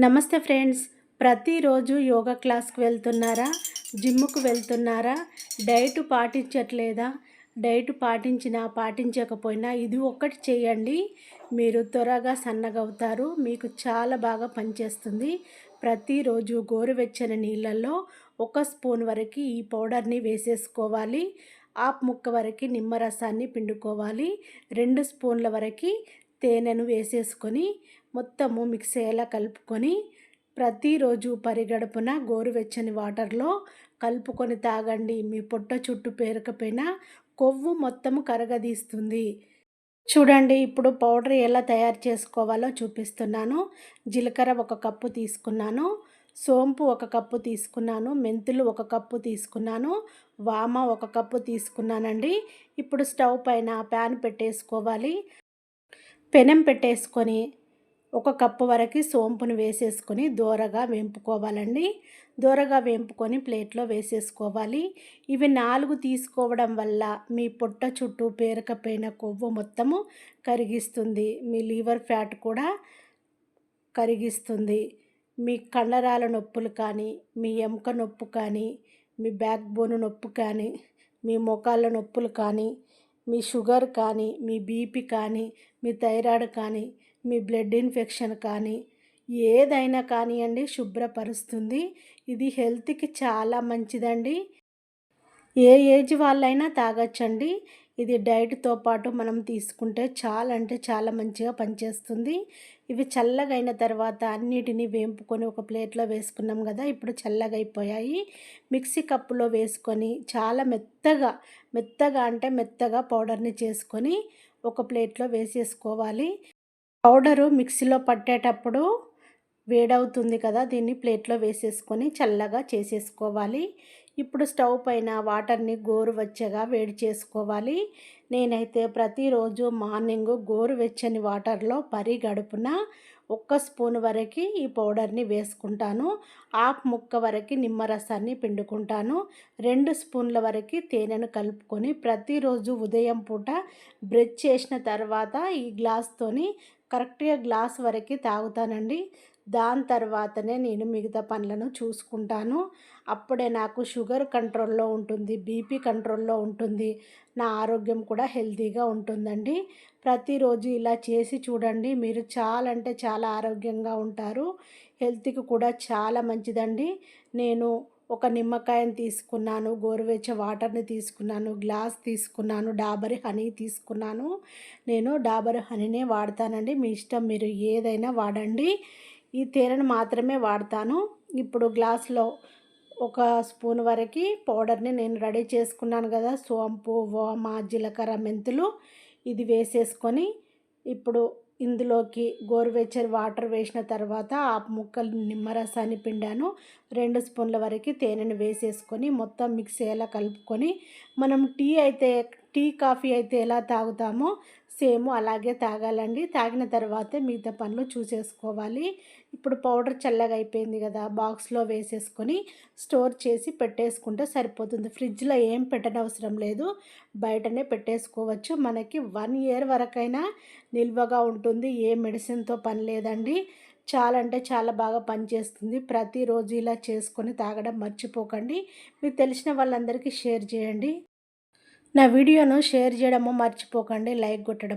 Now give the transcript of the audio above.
నమస్తే ఫ్రెండ్స్. ప్రతిరోజు యోగా క్లాస్కి వెళ్తున్నారా? జిమ్కు వెళ్తున్నారా? డైట్ పాటించట్లేదా? డైట్ పాటించినా పాటించకపోయినా ఇది ఒక్కటి చేయండి. మీరు త్వరగా సన్నగవుతారు. మీకు చాలా బాగా పనిచేస్తుంది. ప్రతిరోజు గోరువెచ్చని నీళ్ళల్లో ఒక స్పూన్ వరకు ఈ పౌడర్ని వేసేసుకోవాలి. ఆప్ ముక్క వరకు నిమ్మరసాన్ని పిండుకోవాలి. రెండు స్పూన్ల వరకు తేనెను వేసేసుకొని మొత్తము మిక్స్ అయ్యేలా కలుపుకొని ప్రతిరోజు పరిగడుపున గోరువెచ్చని వాటర్లో కలుపుకొని తాగండి. మీ పొట్ట చుట్టూ పేరకపోయినా కొవ్వు మొత్తము కరగదీస్తుంది. చూడండి ఇప్పుడు పౌడర్ ఎలా తయారు చేసుకోవాలో చూపిస్తున్నాను. జీలకర్ర ఒక కప్పు తీసుకున్నాను. సోంపు ఒక కప్పు తీసుకున్నాను. మెంతులు ఒక కప్పు తీసుకున్నాను. వామ ఒక కప్పు తీసుకున్నానండి. ఇప్పుడు స్టవ్ పైన ప్యాన్ పెట్టేసుకోవాలి. పెనం పెట్టేసుకొని ఒక కప్పు వరకు సోంపును వేసేసుకొని దూరగా వేంపుకోవాలండి. దూరగా వేంపుకొని ప్లేట్లో వేసేసుకోవాలి. ఇవి నాలుగు తీసుకోవడం వల్ల మీ పొట్ట చుట్టూ పేరకపోయిన కొవ్వు మొత్తము కరిగిస్తుంది. మీ లివర్ ఫ్యాట్ కూడా కరిగిస్తుంది. మీ కండరాల నొప్పులు కానీ మీ ఎముక నొప్పు కానీ మీ బ్యాక్ బోన్ నొప్పు కానీ మీ మోకాళ్ళ నొప్పులు కానీ మీ షుగర్ కానీ మీ బీపీ కానీ మీ థైరాయిడ్ కానీ మీ బ్లడ్ ఇన్ఫెక్షన్ కానీ ఏదైనా కానివ్వండి శుభ్రపరుస్తుంది. ఇది హెల్త్కి చాలా మంచిదండి. ఏ ఏజ్ వాళ్ళైనా తాగొచ్చండి. ఇది డైట్తో పాటు మనం తీసుకుంటే చాలా అంటే చాలా మంచిగా పనిచేస్తుంది. ఇవి చల్లగా అయిన తర్వాత అన్నిటినీ వేంపుకొని ఒక ప్లేట్లో వేసుకున్నాం కదా ఇప్పుడు చల్లగా అయిపోయాయి మిక్సీ కప్పులో వేసుకొని చాలా మెత్తగా మెత్తగా అంటే మెత్తగా పౌడర్ని చేసుకొని ఒక ప్లేట్లో వేసేసుకోవాలి. పౌడరు మిక్సీలో పట్టేటప్పుడు వేడవుతుంది కదా దీన్ని ప్లేట్లో వేసేసుకొని చల్లగా చేసేసుకోవాలి. ఇప్పుడు స్టవ్ పైన వాటర్ని గోరువెచ్చగా వేడి చేసుకోవాలి. నేనైతే ప్రతిరోజు మార్నింగ్ గోరువెచ్చని వాటర్లో పరి గడుపున ఒక్క స్పూన్ వరకు ఈ పౌడర్ని వేసుకుంటాను. ఆఫ్ ముక్క వరకు నిమ్మరసాన్ని పిండుకుంటాను. రెండు స్పూన్ల వరకు తేనెను కలుపుకొని ప్రతిరోజు ఉదయం పూట బ్రెడ్ చేసిన తర్వాత ఈ గ్లాస్తోని కరెక్ట్గా గ్లాస్ వరకు తాగుతానండి. దాని తర్వాతనే నేను మిగతా పనులను చూసుకుంటాను. అప్పుడే నాకు షుగర్ కంట్రోల్లో ఉంటుంది బీపీ కంట్రోల్లో ఉంటుంది నా ఆరోగ్యం కూడా హెల్తీగా ఉంటుందండి. ప్రతిరోజు ఇలా చేసి చూడండి మీరు చాలా అంటే చాలా ఆరోగ్యంగా ఉంటారు హెల్త్కి కూడా చాలా మంచిదండి. నేను ఒక నిమ్మకాయని తీసుకున్నాను గోరువెచ్చ వాటర్ని తీసుకున్నాను గ్లాస్ తీసుకున్నాను డాబర్ హనీ తీసుకున్నాను. నేను డాబర్ హనీనే వాడతానండి మీ ఇష్టం మీరు ఏదైనా వాడండి. ఈ తేనెను మాత్రమే వాడతాను. ఇప్పుడు గ్లాస్లో ఒక స్పూన్ వరకు పౌడర్ని నేను రెడీ చేసుకున్నాను కదా సోంపు ఓమ జీలకర్ర మెంతులు ఇది వేసేసుకొని ఇప్పుడు ఇందులోకి గోరువెచ్చని వాటర్ వేసిన తర్వాత ఆ ముక్కలు నిమ్మరసాన్ని పిండాను. రెండు స్పూన్ల వరకు తేనెను వేసేసుకొని మొత్తం మిక్స్ అయ్యేలా కలుపుకొని మనం టీ అయితే టీ కాఫీ అయితే ఎలా తాగుతామో సేమ్ అలాగే తాగాలండి. తాగిన తర్వాతే మిగతా పనులు చూసేసుకోవాలి. ఇప్పుడు పౌడర్ చల్లగా అయిపోయింది కదా బాక్స్లో వేసేసుకొని స్టోర్ చేసి పెట్టేసుకుంటే సరిపోతుంది. ఫ్రిడ్జ్లో ఏం పెట్టనవసరం లేదు. బయటనే పెట్టేసుకోవచ్చు. మనకి వన్ ఇయర్ వరకైనా నిల్వగా ఉంటుంది. ఏ మెడిసిన్తో పని లేదండి. చాలా అంటే చాలా బాగా పనిచేస్తుంది. ప్రతిరోజు ఇలా చేసుకొని తాగడం మర్చిపోకండి. మీకు తెలిసిన వాళ్ళందరికీ షేర్ చేయండి. నా వీడియోను షేర్ చేయడము మర్చిపోకండి లైక్ కొట్టడం